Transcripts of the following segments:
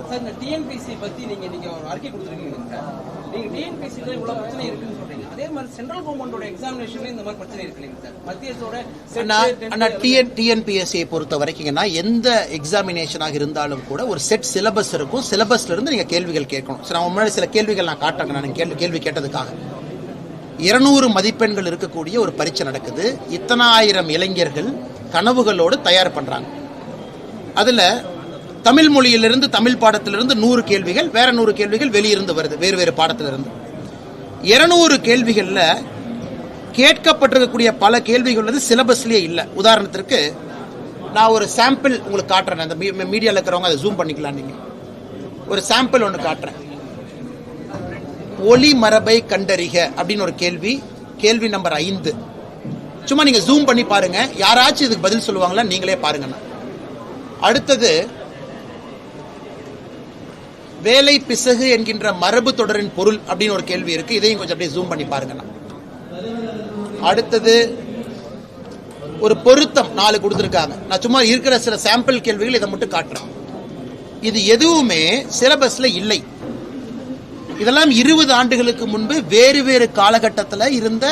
Sir இந்த TNPSC பத்தி நீங்க நீங்க ஒரு அறிக்கை கொடுத்துருக்கீங்க. சார் நீங்க டிஎன்பிசில இவ்வளவு பிரச்சனை இருக்குன்னு சொல்றீங்க. அதே மாதிரி சென்ட்ரல் கவர்மெண்டோட எக்ஸாமினேஷன்ல இந்த மாதிரி பிரச்சனை இருக்கு இல்லைங்க சார். மத்திய அரசோட set, அண்ணா set, அண்ணா tenth, டிஎன் டிஎன்பிஎஸ்சியை பொறுத்த வரைக்குங்கன்னா எந்த எக்ஸாமினேஷனாக இருந்தாலும் கூட ஒரு செட் சிலபஸ் இருக்கும். சிலபஸ்ல இருந்து நீங்க கேள்விகள் கேட்கணும். சரி நான் முன்னாடி சில கேள்விகள் நான் காட்டுறேங்க நான் கேள்வி கேள்வி கேட்டதுக்காக. இருநூறு மதிப்பெண்கள் இருக்கக்கூடிய ஒரு பரீட்சை நடக்குது. இத்தனாயிரம் இளைஞர்கள் கனவுகளோடு தயார் பண்றாங்க. அதுல தமிழ் மொழியிலிருந்து தமிழ் பாடத்திலிருந்து நூறு கேள்விகள் வேற நூறு கேள்விகள் வெளியிருந்து வருது வேறு வேறு பாடத்திலிருந்து. இருநூறு கேள்விகளில் கேட்கப்பட்டிருக்கக்கூடிய பல கேள்விகள் வந்து சிலபஸ்லேயே இல்லை. உதாரணத்திற்கு நான் ஒரு சாம்பிள் உங்களுக்கு காட்டுறேன். அந்த மீடியாவில் இருக்கிறவங்க அதை ஜூம் பண்ணிக்கலாம் நீங்கள் ஒரு சாம்பிள் ஒன்று காட்டுறேன். ஒலி மரபை கண்டறிக அப்படின்னு ஒரு கேள்வி கேள்வி நம்பர் ஐந்து. சும்மா நீங்கள் ஜூம் பண்ணி பாருங்கள் யாராச்சும் இதுக்கு பதில் சொல்லுவாங்களா நீங்களே பாருங்கண்ணா அடுத்தது வேலை பிசகு என்கின்ற மரபு தொடரின் பொருள் அப்படின்னு ஒரு கேள்வி இருக்கு. இதையும் கொஞ்சம் அப்படியே ஜூம் பண்ணி பாருங்கண்ணா அடுத்தது ஒரு பொருத்தம் நாலு கொடுத்துருக்காங்க. நான் சும்மா இருக்கிற சில சாம்பிள் கேள்விகள் இதை மட்டும் காட்டுறேன். இது எதுவுமே சிலபஸ்ல இல்லை. இதெல்லாம் இருபது ஆண்டுகளுக்கு முன்பு வேறு வேறு காலகட்டத்தில் இருந்த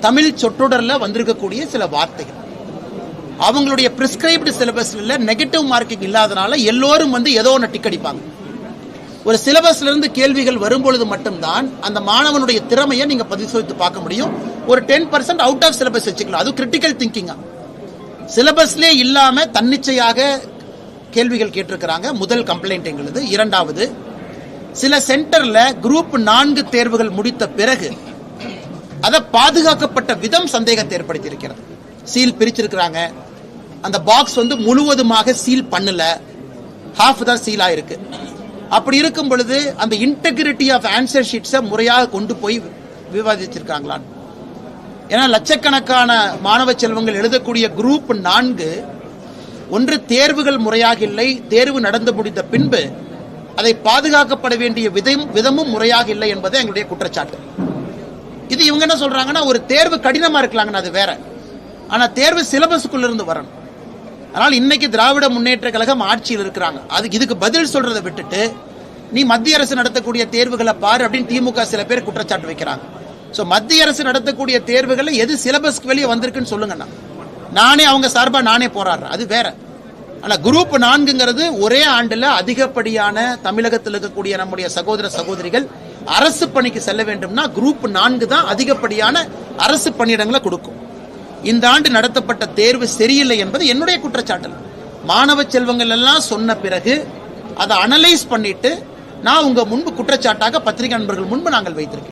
தமிழ் சொற்றொடரில் வந்திருக்கக்கூடிய சில வார்த்தைகள். அவங்களுடைய பிரிஸ்கிரைப்டு சிலபஸ்ல நெகட்டிவ் மார்க்கிங் இல்லாதனால எல்லோரும் வந்து ஏதோ ஒன்று டிக் அடிப்பாங்க. ஒரு சிலபஸ்ல இருந்து கேள்விகள் வரும்பொழுது மட்டும்தான் அந்த மாணவனுடைய திறமையை நீங்க பரிசோதித்து பார்க்க முடியும். ஒரு ten percent out of syllabus வச்சுக்கலாம். அது கிரிட்டிக்கல் திங்கிங்கா சிலபஸ்லே இல்லாம தன்னிச்சையாக கேள்விகள் கேட்டிருக்கிறாங்க. முதல் கம்ப்ளைண்ட் எங்களுது. இரண்டாவது சில சென்டர்ல குரூப் நான்கு தேர்வுகள் முடித்த பிறகு அதை பாதுகாக்கப்பட்ட விதம் சந்தேகத்தை ஏற்படுத்தி இருக்கிறது சீல் பிரிச்சிருக்கிறாங்க. அந்த பாக்ஸ் வந்து முழுவதுமாக சீல் பண்ணல. ஹாஃப் தான் சீல் ஆயிருக்கு. அப்படி இருக்கும் பொழுது அந்த இன்டெகிரிட்டி ஆஃப் ஆன்சர் ஷீட்ஸை முறையாக கொண்டு போய் விவாதிச்சிருக்காங்களான் ஏன்னா லட்சக்கணக்கான மாணவ செல்வங்கள் எழுதக்கூடிய குரூப் நான்கு ஒன்று தேர்வுகள் முறையாக இல்லை தேர்வு நடந்து முடிந்த பின்பு அதை பாதுகாக்கப்பட வேண்டிய விதம் விதமும் முறையாக இல்லை என்பது எங்களுடைய குற்றச்சாட்டு. இது இவங்க என்ன சொல்றாங்கன்னா ஒரு தேர்வு கடினமா இருக்கலாங்கன்னு அது வேற. ஆனா தேர்வு சிலபஸுக்குள்ள இருந்து வரணும். அதனால் இன்னைக்கு திராவிட முன்னேற்ற கழகம் ஆட்சியில் இருக்கிறாங்க. அதுக்கு இதுக்கு பதில் சொல்றதை விட்டுட்டு நீ மத்திய அரசு நடத்தக்கூடிய தேர்வுகளை பாரு அப்படின்னு திமுக சில பேர் குற்றச்சாட்டு வைக்கிறாங்க. ஸோ மத்திய அரசு நடத்தக்கூடிய தேர்வுகளை எது சிலபஸ்க்கு வெளியே வந்திருக்குன்னு சொல்லுங்கண்ணா. நானே அவங்க சார்பாக நானே போராடுறேன். அது வேற. ஆனால் குரூப் நான்குங்கிறது ஒரே ஆண்டில் அதிகப்படியான தமிழகத்தில் இருக்கக்கூடிய நம்முடைய சகோதர சகோதரிகள் அரசு பணிக்கு செல்ல வேண்டும்னா குரூப் நான்கு தான் அதிகப்படியான அரசு பணியிடங்களை கொடுக்கும். இந்த ஆண்டு நடத்தப்பட்ட தேர்வு சரியில்லை என்பது என்னுடைய குற்றச்சாட்டல். மாணவ செல்வங்கள் எல்லாம் சொன்ன பிறகு அதை அனலைஸ் பண்ணிட்டு நான் உங்க முன்பு குற்றச்சாட்டாக பத்திரிகை நண்பர்கள் முன்பு நாங்கள் வைத்திருக்கோம்